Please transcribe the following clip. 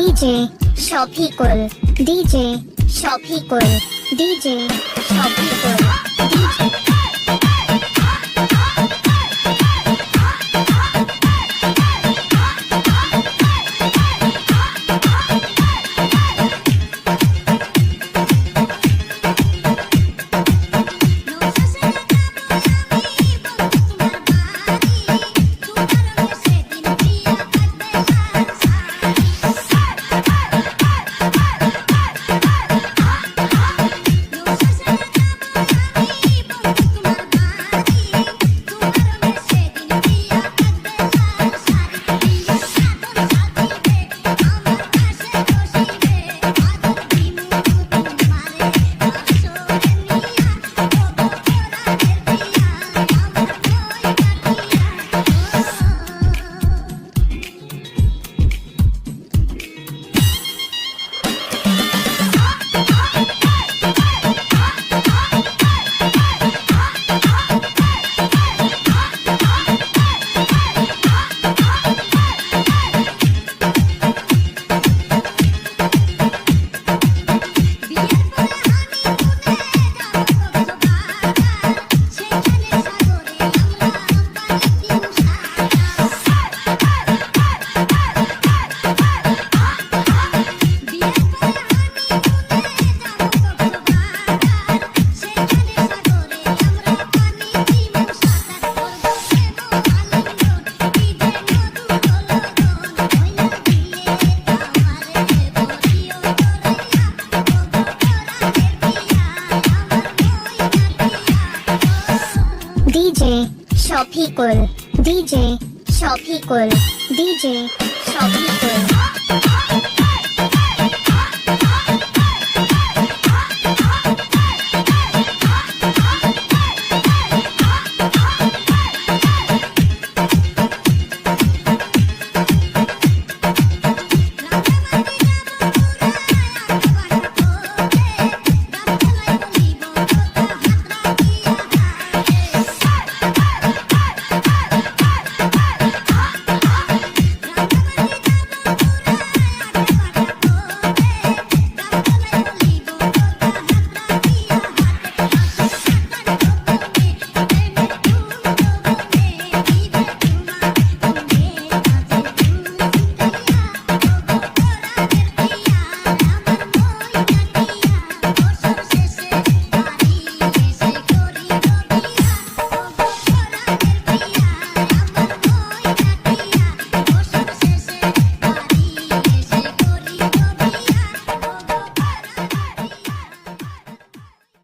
DJ Shafiqul DJ Shafiqul DJ Shafiqul Shafiqul DJ Shafiqul DJ Shafiqul